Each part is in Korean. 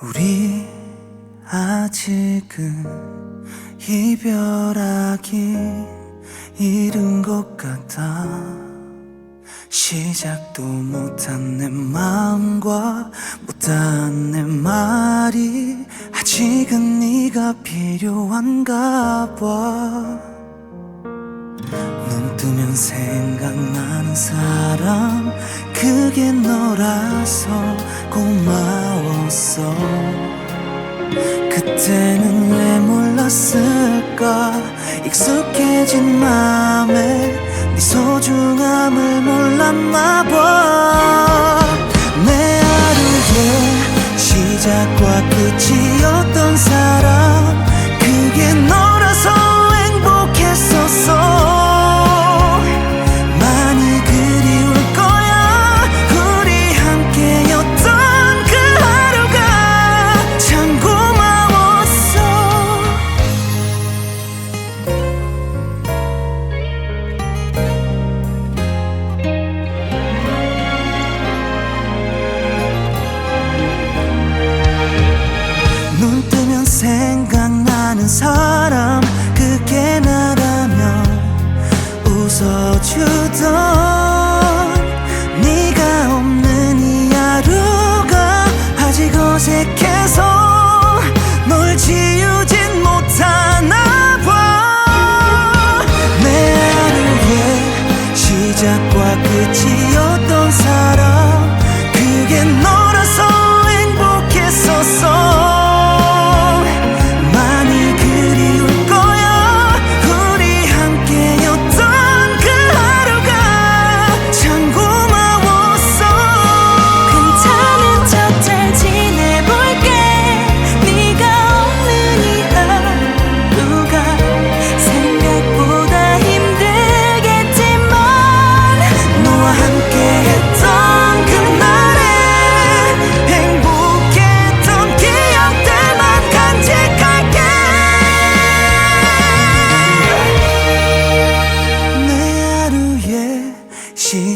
우리 아직은 이별하기 이른 것 같아. 시작도 못한 내 마음과 못한 내 말이 아직은 네가 필요한가 봐 눈 뜨면 생각나는 사람 그게 너라서 고마웠어. 그때는 왜 몰랐을까? 익숙해진 맘에 네 소중함을 몰랐나 봐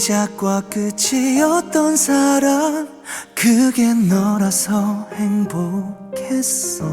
시작과 끝이었던 사람 그게 너라서 행복했어